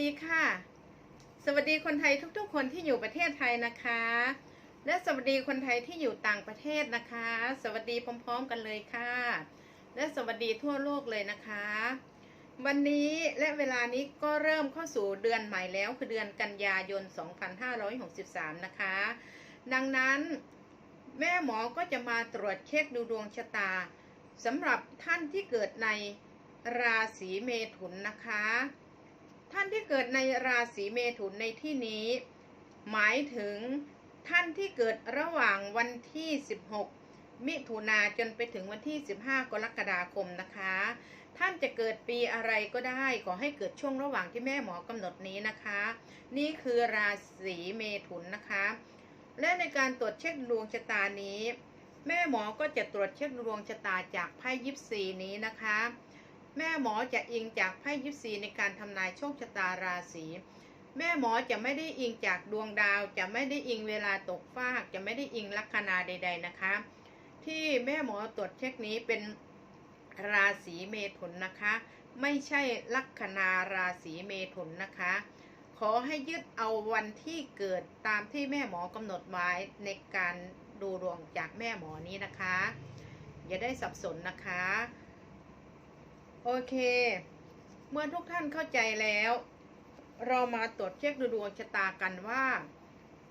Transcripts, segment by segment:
ดีค่ะ สวัสดีคนไทยทุกๆ คนที่อยู่ประเทศไทยนะคะ และสวัสดีคนไทยที่อยู่ต่างประเทศนะคะ สวัสดีพร้อม ๆ กันเลยค่ะ และสวัสดีทั่วโลกเลยนะคะ วันนี้และเวลานี้ก็เริ่มเข้าสู่เดือนใหม่แล้วคือเดือนกันยายน 2563 นะคะ ดังนั้นแม่หมอก็จะมาตรวจเช็คดูดวงชะตาสำหรับท่านที่เกิดในราศีเมถุนนะคะ ท่านที่เกิดในราศีเมถุนในที่นี้ หมายถึงท่านที่เกิดระหว่างวันที่ 16 มิถุนาจนไปถึงวันที่ 15 กรกฎาคมนะคะ ท่านจะเกิดปีอะไรก็ได้ ขอให้เกิดช่วงระหว่างที่แม่หมอกำหนดนี้นะคะ นี่คือราศีเมถุนนะคะ และในการตรวจเช็คดวงชะตานี้ แม่หมอก็จะตรวจเช็คดวงชะตาจากไพ่ยิปซีนี้นะคะ แม่หมอจะอิงจากไพ่ยิปซีในการทำนายโชคชะตาราศีแม่หมอจะไม่ได้อิงจากดวงดาว จะไม่ได้อิงเวลาตกฟาก จะไม่ได้อิงลัคนาใด ๆนะคะ ที่แม่หมอตรวจเช็คนี้เป็นราศีเมถุนนะคะ ไม่ใช่ลัคนาราศีเมถุนนะคะ ขอให้ยึดเอาวันที่เกิดตามที่แม่หมอกำหนดไว้ในการดูดวงจากแม่หมอนี้นะคะ อย่าได้สับสนนะคะ โอเค เมื่อทุกท่านเข้าใจแล้ว เรามาตรวจเช็คดูดวงชะตากันว่า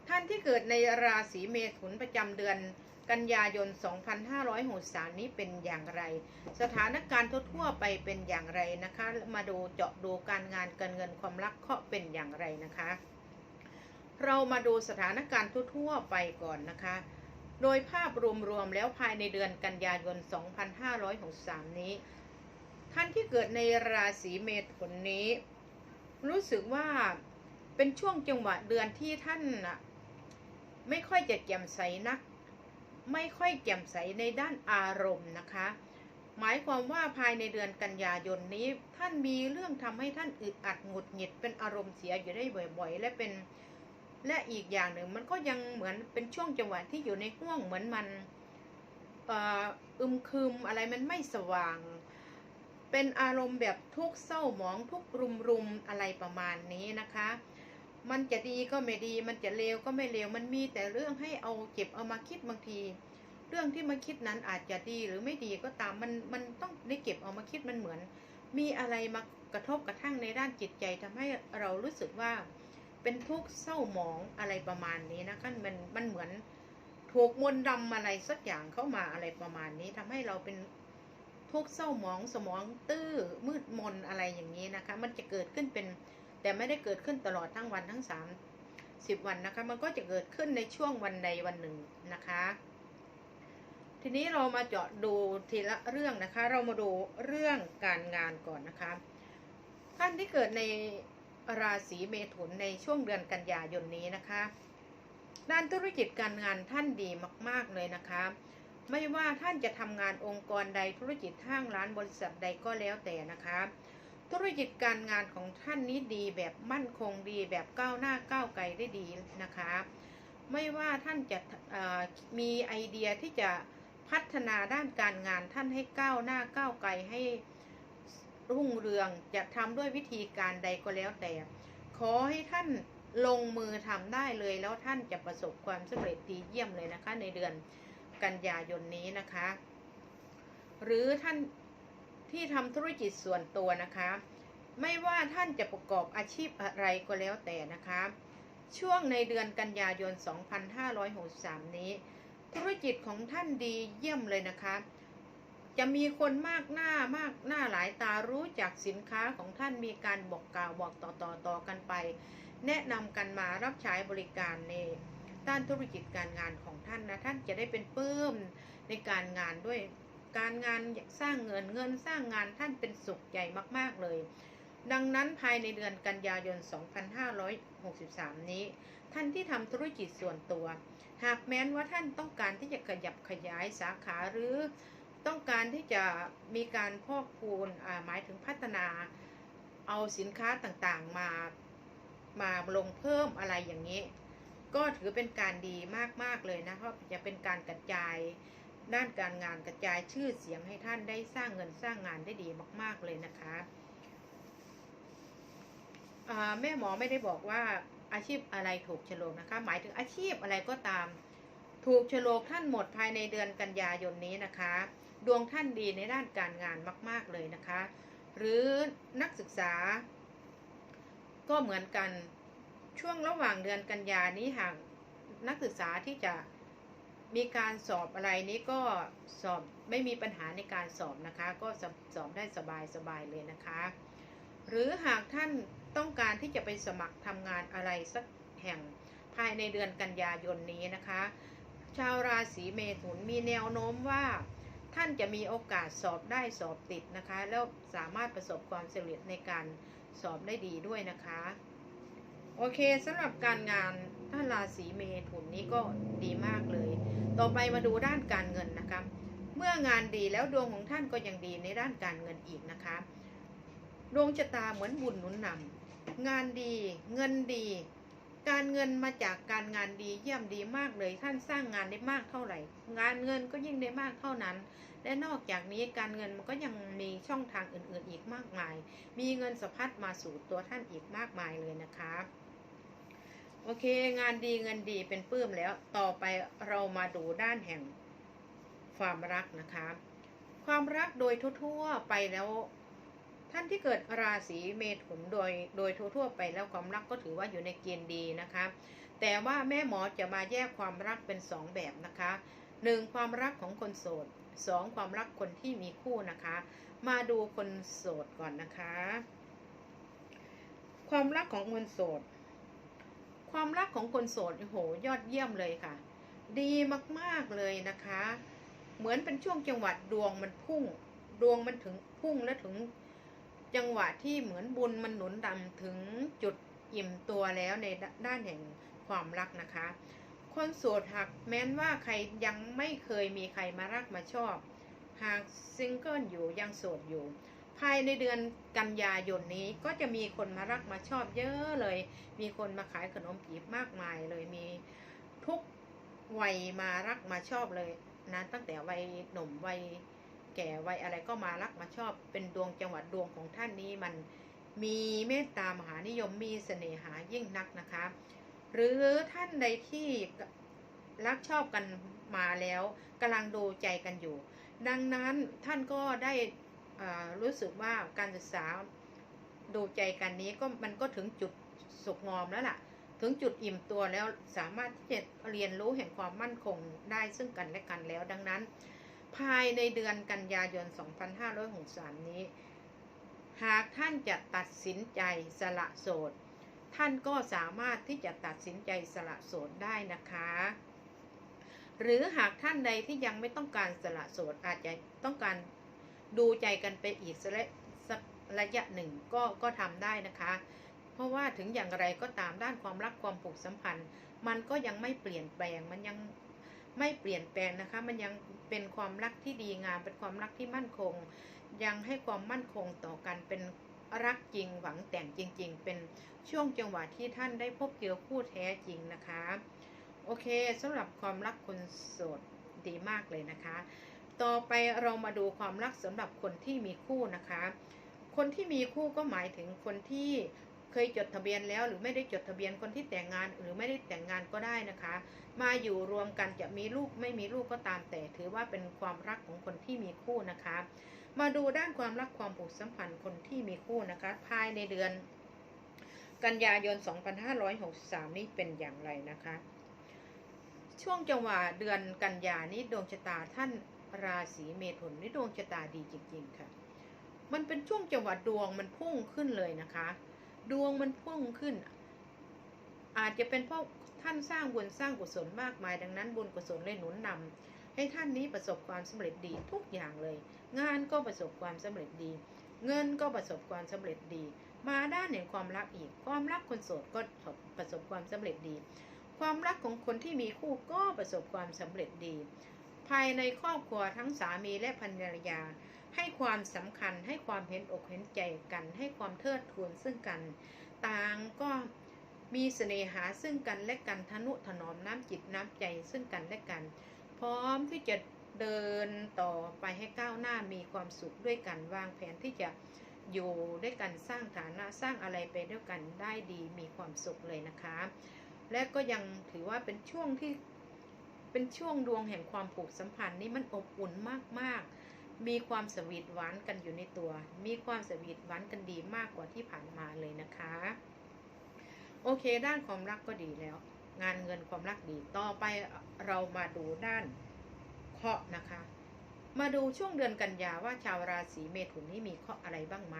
ท่านที่เกิดในราศีเมถุนประจำเดือนกันยายน 2563 นี้เป็นอย่างไร สถานการณ์ทั่วๆไปเป็นอย่างไรนะคะ มาดูเจาะดูการงานการเงินความรักเคาะเป็นอย่างไรนะคะ เรามาดูสถานการณ์ทั่วๆไปก่อนนะคะ โดยภาพรวมๆแล้วภายในเดือนกันยายน 2563 นี้ ท่านที่เกิดในราศีเมถุนนี้ รู้สึกว่าเป็นช่วงจังหวะเดือนที่ท่านไม่ค่อยจะแจ่มใสนัก ไม่ค่อยแจ่มใสในด้านอารมณ์นะคะ หมายความว่าภายในเดือนกันยายนนี้ ท่านมีเรื่องทำให้ท่านอึดอัดหงุดหงิดเป็นอารมณ์เสียอยู่ได้บ่อย ๆ และเป็นและอีกอย่างหนึ่งมันก็ยังเหมือนเป็นช่วงจังหวะที่อยู่ในห่วงเหมือนมันอออึมครึมอะไรมันไม่สว่าง เป็นอารมณ์แบบทุกข์เศร้าหมองทุกข์รุมรุมอะไรประมาณนี้นะคะ มันจะดีก็ไม่ดี มันจะเลวก็ไม่เลว มันมีแต่เรื่องให้เอาเก็บเอามาคิดบางที เรื่องที่มาคิดนั้นอาจจะดีหรือไม่ดีก็ตามมันมันต้องได้เก็บเอามาคิดมันเหมือน มีอะไรมากระทบกระทั่งในด้านจิตใจทำให้เรารู้สึกว่า เป็นทุกข์เศร้าหมองอะไรประมาณนี้นะคะมันมันเหมือนถูกมนต์ดำอะไรสักอย่างเข้ามาอะไรประมาณนี้ทำให้เราเป็น ทุกข์เศร้าหมองสมองตื้อมืดมนอะไรอย่างนี้นะคะ มันจะเกิดขึ้นเป็นแต่ไม่ได้เกิดขึ้นตลอดทั้งวันทั้งสามสิบวันนะคะ มันก็จะเกิดขึ้นในช่วงวันใดวันหนึ่งนะคะ ทีนี้เรามาเจาะดูทีละเรื่องนะคะ เรามาดูเรื่องการงานก่อนนะคะท่านที่เกิดในราศีเมถุนในช่วงเดือนกันยายนนี้นะคะ ด้านธุรกิจการงานท่านดีมาก ๆเลยนะคะ ไม่ว่าท่านจะทำงานองค์กรใดธุรกิจห้างร้านบริษัทใดก็แล้วแต่นะคะ ธุรกิจการงานของท่านนี้ดีแบบมั่นคงดีแบบก้าวหน้าก้าวไกลได้ดีนะคะ ไม่ว่าท่านจะมีไอเดียที่จะพัฒนาด้านการงานท่านให้ก้าวหน้าก้าวไกลให้รุ่งเรืองจะทำด้วยวิธีการใดก็แล้วแต่ ขอให้ท่านลงมือทำได้เลยแล้วท่านจะประสบความสำเร็จดีเยี่ยมเลยนะคะในเดือน กันยายนนี้นะคะ หรือท่านที่ทำธุรกิจส่วนตัวนะคะ ไม่ว่าท่านจะประกอบอาชีพอะไรก็แล้วแต่นะคะ ช่วงในเดือนกันยายน 2563 นี้ ธุรกิจของท่านดีเยี่ยมเลยนะคะ จะมีคนมากหน้ามากหน้าหลายตารู้จักสินค้าของท่านมีการบอกกล่าวบอกต่อต่อต่อกันไป แนะนำกันมารับใช้บริการใน ด้านธุรกิจการงานของท่านนะท่านจะได้เป็นปลื้มในการงานด้วยการงานสร้างเงินเงินสร้างงานท่านเป็นสุขใหญ่มาก ๆ เลย ดังนั้นภายในเดือนกันยายน 2563 นี้ ท่านที่ทำธุรกิจส่วนตัว หากแม้นว่าท่านต้องการที่จะขยับขยายสาขาหรือต้องการที่จะมีการพอกพูนหมายถึงพัฒนาเอาสินค้าต่างๆมามาลงเพิ่มอะไรอย่างนี้ ก็ถือเป็นการดีมากๆเลยนะเพราะจะเป็นการกระจายด้านการงานกระจายชื่อเสียงให้ท่านได้สร้างเงินสร้างงานได้ดีมาก ๆเลยนะคะแม่หมอไม่ได้บอกว่าอาชีพอะไรถูกโฉลกนะคะ หมายถึงอาชีพอะไรก็ตาม ถูกโฉลกท่านหมดภายในเดือนกันยายนนี้นะคะ ดวงท่านดีในด้านการงานมาก ๆเลยนะคะ หรือนักศึกษา ก็เหมือนกัน ช่วงระหว่างเดือนกันยานี้หากนักศึกษาที่จะมีการสอบอะไรนี้ก็สอบไม่มีปัญหาในการสอบนะคะ ก็สอบสอบได้สบายสบายเลยนะคะ หรือหากท่านต้องการที่จะไปสมัครทำงานอะไรสักแห่งภายในเดือนกันยายนนี้นะคะ ชาวราศีเมถุนมีแนวโน้มว่า ท่านจะมีโอกาสสอบได้สอบติดนะคะ แล้วสามารถประสบความสำเร็จในการสอบได้ดีด้วยนะคะ โอเคสำหรับการงานท่านราศีเมถุนนี้ก็ดีมากเลย ต่อไปมาดูด้านการเงินนะคะ เมื่องานดีแล้วดวงของท่านก็ยังดีในด้านการเงินอีกนะคะ ดวงชะตาเหมือนบุญหนุนนำงานดีเงินดี การเงินมาจากการงานดีเยี่ยมดีมากเลย ท่านสร้างงานได้มากเท่าไหร่ งานเงินก็ยิ่งได้มากเท่านั้น และนอกจากนี้การเงินมันก็ยังมีช่องทางอื่นๆอีกมากมาย มีเงินสะพัดมาสู่ตัวท่านอีกมากมายเลยนะคะ โอเค งานดีเงินดีเป็นปื้มแล้ว ต่อไปเรามาดูด้านแห่งความรักนะคะ ความรักโดยทั่วๆไปแล้ว ท่านที่เกิดราศีเมถุนโดยโดยทั่วๆไปแล้วความรักก็ถือว่าอยู่ในเกณฑ์ดีนะคะ แต่ว่าแม่หมอจะมาแยกความรักเป็นสองแบบนะคะหนึ่งความรักของคนโสดสองความรักคนที่มีคู่นะคะ มาดูคนโสดก่อนนะคะ ความรักของคนโสด ความรักของคนโสดโหยอดเยี่ยมเลยค่ะ ดีมากๆเลยนะคะ เหมือนเป็นช่วงจังหวัดดวงมันพุ่ง ดวงมันถึงพุ่งและถึงจังหวะที่เหมือนบุญมันหนุนดำถึงจุดอิ่มตัวแล้วในด้านแห่งความรักนะคะ คนโสดหากแม้นว่าใครยังไม่เคยมีใครมารักมาชอบ หากซิงเกิลอยู่ยังโสดอยู่ ภายในเดือนกันยายนนี้ก็จะมีคนมารักมาชอบเยอะเลย มีคนมาขายขนมจีบมากมายเลยมีทุกวัยมารักมาชอบเลยนะตั้งแต่วัยหนุ่มวัยแก่วัยอะไรก็มารักมาชอบ เป็นดวงจังหวัดดวงของท่านนี้มันมีเมตตามหานิยมมีเสน่หายิ่งนักนะคะ หรือท่านใดที่รักชอบกันมาแล้วกำลังดูใจกันอยู่ ดังนั้นท่านก็ได้ รู้สึกว่าการศึกษาดูใจกันนี้ก็มันก็ถึงจุดสุกงอมแล้วล่ะ ถึงจุดอิ่มตัวแล้วสามารถที่จะเรียนรู้แห่งความมั่นคงได้ซึ่งกันและกันแล้วดังนั้น ภายในเดือนกันยายน 2563 นี้ หากท่านจะตัดสินใจสละโสด ท่านก็สามารถที่จะตัดสินใจสละโสดได้นะคะหรือหากท่านใดที่ยังไม่ต้องการสละโสดอาจจะต้องการ ดูใจกันไปอีกสักระระยะหนึ่งก็ก็ทำได้นะคะ เพราะว่าถึงอย่างไรก็ตามด้านความรักความผูกสัมพันธ์ มันก็ยังไม่เปลี่ยนแปลงมันยังไม่เปลี่ยนแปลงนะคะ มันยังเป็นความรักที่ดีงามเป็นความรักที่มั่นคง ยังให้ความมั่นคงต่อกันเป็นรักจริงหวังแต่งจริง ๆ เป็นช่วงจังหวะที่ท่านได้พบเจอคู่แท้จริงนะคะ โอเคสำหรับความรักคนโสดดีมากเลยนะคะ ต่อไปเรามาดูความรักสำหรับคนที่มีคู่นะคะ คนที่มีคู่ก็หมายถึงคนที่เคยจดทะเบียนแล้วหรือไม่ได้จดทะเบียนคนที่แต่งงานหรือไม่ได้แต่งงานก็ได้นะคะ มาอยู่รวมกันจะมีลูกไม่มีลูกก็ตามแต่ ถือว่าเป็นความรักของคนที่มีคู่นะคะ มาดูด้านความรักความผูกสัมพันธ์คนที่มีคู่นะคะ ภายในเดือน กันยายน 2563 นี้เป็นอย่างไรนะคะ ช่วงจังหวะเดือนกันยานี้ดวงชะตาท่าน ราศีเมถุนนี่ดวงชะตาดีจริงๆค่ะ มันเป็นช่วงจังหวะดวงมันพุ่งขึ้นเลยนะคะ ดวงมันพุ่งขึ้น อาจจะเป็นเพราะท่านสร้างบุญสร้างกุศลมากมาย ดังนั้นบุญกุศลเลยหนุนนำให้ท่านนี้ประสบความสำเร็จดีทุกอย่างเลย งานก็ประสบความสำเร็จดี เงินก็ประสบความสำเร็จดี มาด้านแห่งความรักอีก ความรักคนโสดก็ประสบความสำเร็จดี ความรักของคนที่มีคู่ก็ประสบความสำเร็จดี ภายในครอบครัวทั้งสามีและภรรยา ให้ความสำคัญให้ความเห็นอกเห็นใจกัน ให้ความเทิดทูนซึ่งกัน ต่างก็มีเสน่หาซึ่งกันและกันทนุถนอมน้ำจิตน้ำใจซึ่งกันและกัน พร้อมที่จะเดินต่อไปให้ก้าวหน้ามีความสุขด้วยกันวางแผนที่จะอยู่ด้วยกันสร้างฐานะสร้างอะไรไปด้วยกันได้ดีมีความสุขเลยนะคะ และก็ยังถือว่าเป็นช่วงที่ เป็นช่วงดวงแห่งความผูกสัมพันธ์นี่มันอบอุ่นมากๆ มีความสวีทหวานกันอยู่ในตัว มีความสวีทหวานกันดีมากกว่าที่ผ่านมาเลยนะคะ โอเค ด้านความรักก็ดีแล้ว งานเงินความรักดีต่อไปเรามาดูด้านเคราะห์นะคะ มาดูช่วงเดือนกันยาว่าชาวราศีเมถุนนี่มีเคราะห์อะไรบ้างไหม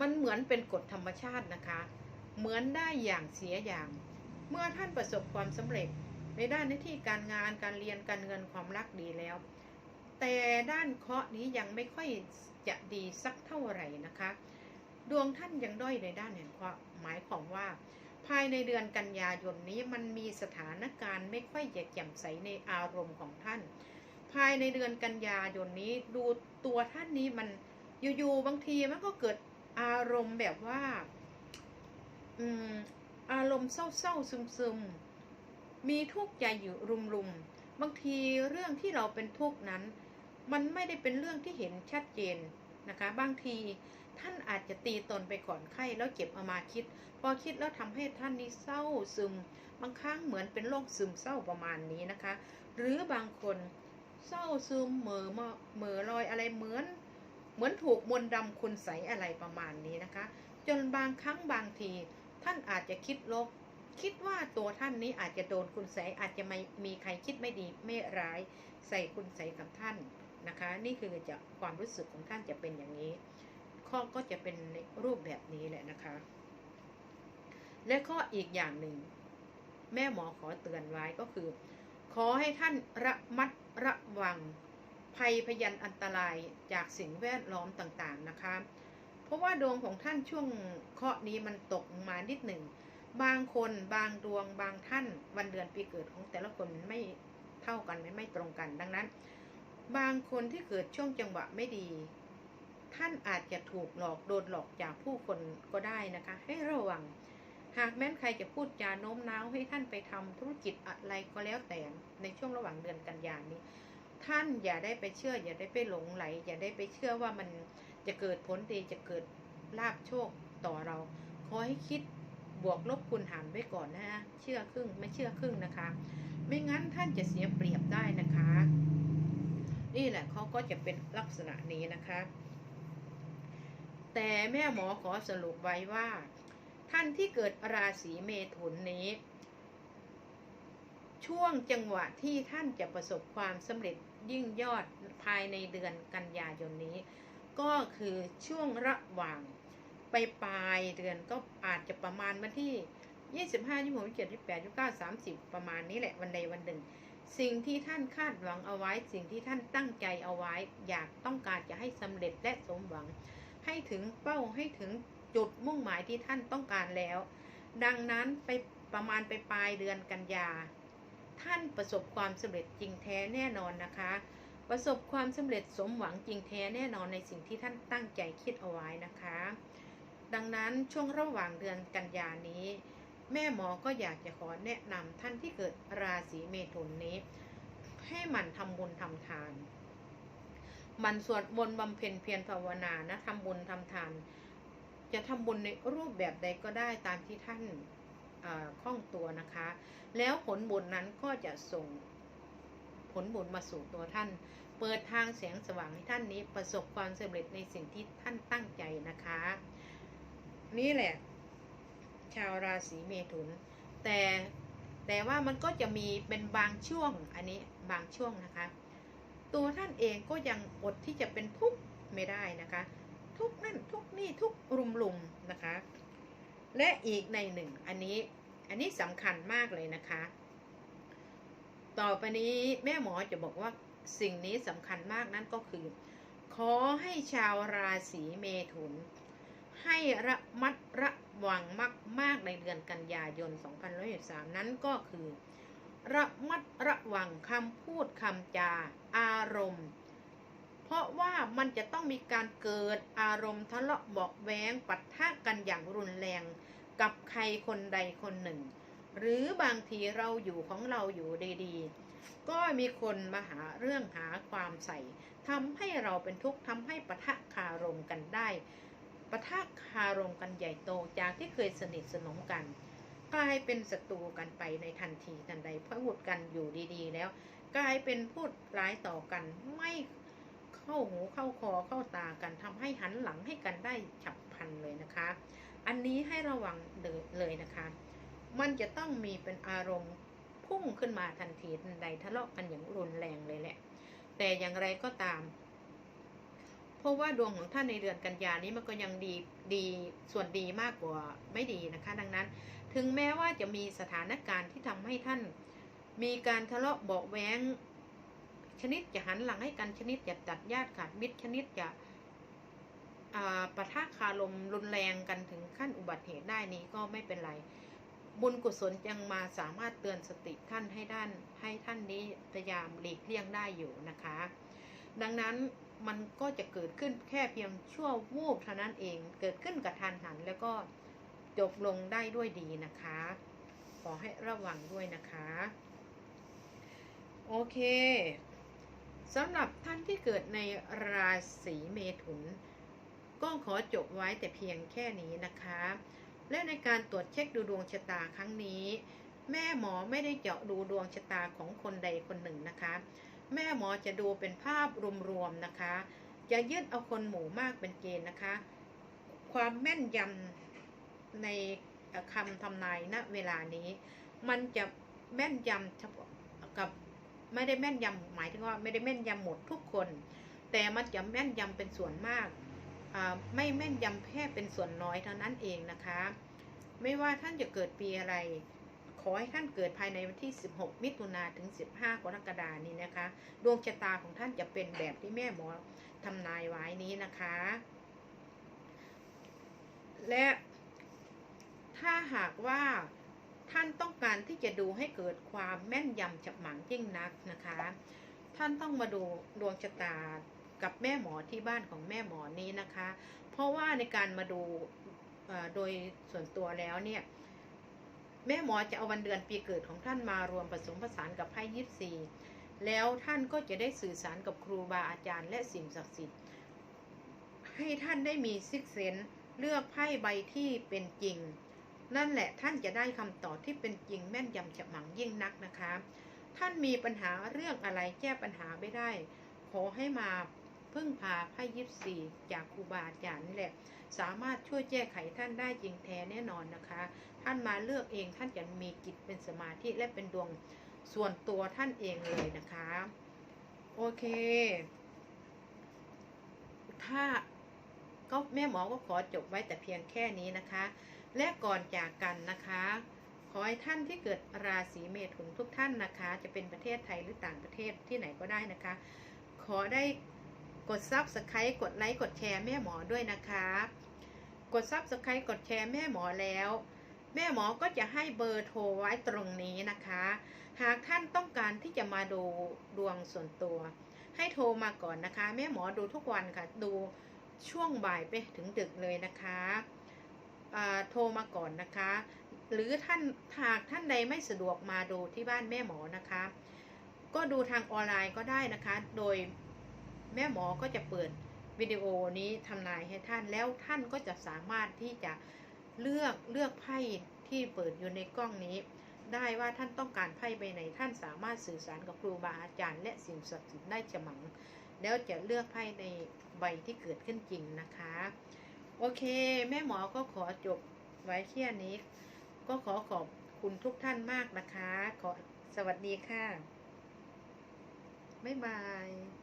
มันเหมือนเป็นกฎธรรมชาตินะคะ เหมือนได้อย่างเสียอย่าง เมื่อท่านประสบความสำเร็จ ในด้านหน้าที่การงานการเรียนการเงินความรักดีแล้ว แต่ด้านเคราะห์นี้ยังไม่ค่อยจะดีสักเท่าไหร่นะคะ ดวงท่านยังด้อยในด้านแห่งเคราะห์หมายความว่า ภายในเดือนกันยายนนี้มันมีสถานการณ์ไม่ค่อยจะแจ่มใสในอารมณ์ของท่าน ภายในเดือนกันยายนนี้ดูตัวท่านนี้มันอยู่ๆบางทีมันก็เกิดอารมณ์แบบว่า อืมอารมณ์เศร้าๆซึมๆ มีทุกข์ใจอยู่รุมๆ บางทีเรื่องที่เราเป็นทุกข์นั้น มันไม่ได้เป็นเรื่องที่เห็นชัดเจนนะคะ บางทีท่านอาจจะตีตนไปก่อนไข้แล้วเก็บเอามาคิด พอคิดแล้วทำให้ท่านนี้เศร้าซึม บางครั้งเหมือนเป็นโรคซึมเศร้าประมาณนี้นะคะ หรือบางคนเศร้าซึมเหม่อเหม่อลอยอะไรเหมือน เหมือนถูกมนต์ดำคุณใสอะไรประมาณนี้นะคะ จนบางครั้งบางทีท่านอาจจะคิดลบ คิดว่าตัวท่านนี้อาจจะโดนคุณใสอาจจะไม่มีใครคิดไม่ดีไม่ร้ายใส่คุณใสกับท่านนะคะ นี่คือจะความรู้สึกของท่านจะเป็นอย่างนี้ ข้อก็จะเป็นในรูปแบบนี้แหละนะคะ และข้ออีกอย่างหนึ่ง แม่หมอขอเตือนไว้ก็คือ ขอให้ท่านระมัดระวังภัยพยันอันตรายจากสิ่งแวดล้อมต่างๆนะคะ เพราะว่าดวงของท่านช่วงเคราะห์นี้มันตกมานิดหนึ่ง บางคนบางดวงบางท่านวันเดือนปีเกิดของแต่ละคนมันไม่เท่ากันไม่ไม่ตรงกัน ดังนั้น บางคนที่เกิดช่วงจังหวะไม่ดี ท่านอาจจะถูกหลอกโดนหลอกจากผู้คนก็ได้นะคะ ให้ระวัง หากแม้นใครจะพูดจาโน้มน้าวให้ท่านไปทำธุรกิจอะไรก็แล้วแต่ในช่วงระหว่างเดือนกันยานนี้ ท่านอย่าได้ไปเชื่อ อย่าได้ไปหลงไหล อย่าได้ไปเชื่อว่ามันจะเกิดผลดีจะเกิดลาบโชคต่อเราขอให้คิด บวกลบคูณหารไว้ก่อนนะฮะเชื่อครึ่งไม่เชื่อครึ่งนะคะ ไม่งั้นท่านจะเสียเปรียบได้นะคะ นี่แหละเขาก็จะเป็นลักษณะนี้นะคะ แต่แม่หมอขอสรุปไว้ว่า ท่านที่เกิดราศีเมถุนนี้ ช่วงจังหวะที่ท่านจะประสบความสำเร็จยิ่งยอดภายในเดือนกันยายนนี้ ก็คือช่วงระหว่าง ไปปลายเดือนก็อาจจะประมาณวันที่25 26 27 28 29 30ประมาณนี้แหละวันใดวันหนึ่ง สิ่งที่ท่านคาดหวังเอาไว้ สิ่งที่ท่านตั้งใจเอาไว้ อยากต้องการจะให้สำเร็จและสมหวัง ให้ถึงเป้าให้ถึงจุดมุ่งหมายที่ท่านต้องการแล้ว ดังนั้นไปประมาณไปปลายเดือนกันยา ท่านประสบความสำเร็จจริงแท้แน่นอนนะคะ ประสบความสำเร็จสมหวังจริงแท้แน่นอนในสิ่งที่ท่านตั้งใจคิดเอาไว้นะคะ ดังนั้นช่วงระหว่างเดือนกันยานี้ แม่หมอก็อยากจะขอแนะนำท่านที่เกิดราศีเมถุนนี้ ให้หมั่นทำบุญทำทาน มันสวดมนต์บำเพ็ญเพียรภาวนานะทำบุญทำทาน จะทำบุญในรูปแบบใดก็ได้ตามที่ท่านเอ่อคล่องตัวนะคะ แล้วผลบุญนั้นก็จะส่งผลบุญมาสู่ตัวท่าน เปิดทางแสงสว่างให้ท่านนี้ประสบความสำเร็จในสิ่งที่ท่านตั้งใจนะคะ นี่แหละ ชาวราศีเมถุน แต่แต่ว่ามันก็จะมีเป็นบางช่วงอันนี้บางช่วงนะคะ ตัวท่านเองก็ยังอดที่จะเป็นทุกข์ไม่ได้นะคะ ทุกนั่นทุกนี่ทุกรุมๆนะคะ และอีกในหนึ่งอันนี้อันนี้สำคัญมากเลยนะคะ ต่อไปนี้แม่หมอจะบอกว่าสิ่งนี้สำคัญมากนั่นก็คือ ขอให้ชาวราศีเมถุน ให้ระมัดระวังมาก ๆ ในเดือนกันยายน 2563 นั้นก็คือ ระมัดระวังคำพูดคำจา อารมณ์ เพราะว่ามันจะต้องมีการเกิดอารมณ์ทะเลาะเบาะแว้งปัดทะกันอย่างรุนแรงกับใครคนใดคนหนึ่ง หรือบางทีเราอยู่ของเราอยู่ดีๆ ก็มีคนมาหาเรื่องหาความใส่ทำให้เราเป็นทุกข์ทำให้ปะทะคารมกันได้ ปะทะคารมกันใหญ่โตจากที่เคยสนิทสนมกัน กลายเป็นศัตรูกันไปในทันทีทันใดพูดกันอยู่ดีๆ แล้ว กลายเป็นพูดร้ายต่อกันไม่เข้าหูเข้าคอเข้าตากันทำให้หันหลังให้กันได้ฉับพลันเลยนะคะ อันนี้ให้ระวังเลยนะคะ มันจะต้องมีเป็นอารมณ์พุ่งขึ้นมาทันทีทันใดทะเลาะกันอย่างรุนแรงเลยแหละ แต่อย่างไรก็ตาม เพราะว่าดวงของท่านในเดือนกันยานี้มันก็ยังดีดีส่วนดีมากกว่าไม่ดีนะคะ ดังนั้น ถึงแม้ว่าจะมีสถานการณ์ที่ทำให้ท่าน มีการทะเลาะเบาะแวงชนิดจะหันหลังให้กันชนิดจะตัดญาติขาดมิตรชนิดจะปะทะคารมรุนแรงกันถึงขั้นอุบัติเหตุได้นี้ก็ไม่เป็นไร บุญกุศลยังมาสามารถเตือนสติท่านให้ด้านให้ท่านนี้พยายามหลีกเลี่ยงได้อยู่นะคะ ดังนั้น มันก็จะเกิดขึ้นแค่เพียงชั่ววูบเท่านั้นเอง เกิดขึ้นกับทันหันแล้วก็จบลงได้ด้วยดีนะคะ ขอให้ระวังด้วยนะคะ โอเคสำหรับท่านที่เกิดในราศีเมถุน ก็ขอจบไว้แต่เพียงแค่นี้นะคะ และในการตรวจเช็คดูดวงชะตาครั้งนี้ แม่หมอไม่ได้เจาะดูดวงชะตาของคนใดคนหนึ่งนะคะ แม่หมอจะดูเป็นภาพรวมๆนะคะ จะยึดเอาคนหมู่มากเป็นเกณฑ์นะคะ ความแม่นยำในคำทำนายณเวลานี้ มันจะแม่นยำเฉพาะกับไม่ได้แม่นยำหมายถึงว่าไม่ได้แม่นยำหมดทุกคน แต่มันจะแม่นยำเป็นส่วนมาก ไม่แม่นยำแค่เป็นส่วนน้อยเท่านั้นเองนะคะ ไม่ว่าท่านจะเกิดปีอะไร อให้ท่านเกิดภายในวันที่ 16 มิถุนาถึง 15 กรกฎานี้นะคะ ดวงชะตาของท่านจะเป็นแบบที่แม่หมอทำนายไว้นี้นะคะ และถ้าหากว่าท่านต้องการที่จะดูให้เกิดความแม่นยำฉับหมังยิ่งนักนะคะ ท่านต้องมาดูดวงชะตากับแม่หมอที่บ้านของแม่หมอนี้นะคะ เพราะว่าในการมาดูโดยส่วนตัวแล้วเนี่ย แม่หมอจะเอาวันเดือนปีเกิดของท่านมารวมผสมผสานกับไพ่ยิปซีแล้วท่านก็จะได้สื่อสารกับครูบาอาจารย์และสิ่งศักดิ์สิทธิ์ให้ท่านได้มีซิกเซนเลือกไพ่ใบที่เป็นจริง นั่นแหละท่านจะได้คำตอบที่เป็นจริงแม่นยำฉมังยิ่งนักนะคะ ท่านมีปัญหาเรื่องอะไรแก้ปัญหาไม่ได้ ขอให้มาพึ่งพาไพ่ยิปซีจากครูบาอาจารย์นี่แหละ สามารถช่วยแก้ไขท่านได้จริงแท้แน่นอนนะคะานมาเลือกเองท่านจะมีจิตเป็นสมาธิและเป็นดวงส่วนตัวท่านเองเลยนะคะ โอเค ถ้าก็แม่หมอก็ขอจบไว้แต่เพียงแค่นี้นะคะ และก่อนจากกันนะคะ ขอให้ท่านที่เกิดราศีเมถุนทุกท่านนะคะ จะเป็นประเทศไทยหรือต่างประเทศที่ไหนก็ได้นะคะ ขอได้กดซับสไครต์กดไลค์กดแชร์แม่หมอด้วยนะคะ กดซับสไครต์กดแชร์แม่หมอแล้ว แม่หมอก็จะให้เบอร์โทรไว้ตรงนี้นะคะ หากท่านต้องการที่จะมาดูดวงส่วนตัว ให้โทรมาก่อนนะคะ แม่หมอดูทุกวันค่ะ ดูช่วงบ่ายไปถึงดึกเลยนะคะโทรมาก่อนนะคะ หรือท่านหากท่านใดไม่สะดวกมาดูที่บ้านแม่หมอนะคะ ก็ดูทางออนไลน์ก็ได้นะคะ โดยแม่หมอก็จะเปิดวิดีโอนี้ทำนายให้ท่านแล้วท่านก็จะสามารถที่จะ เลือกเลือกไพ่ที่เปิดอยู่ในกล้องนี้ ได้ว่าท่านต้องการไพ่ใบไหน ท่านสามารถสื่อสารกับครูบาอาจารย์และสิ่งศักดิ์สิทธิ์ได้ฉมัง แล้วจะเลือกไพ่ในใบที่เกิดขึ้นจริงนะคะ โอเค แม่หมอก็ขอจบไว้แค่นี้ ก็ขอขอบคุณทุกท่านมากนะคะ ขอสวัสดีค่ะ บ๊ายบาย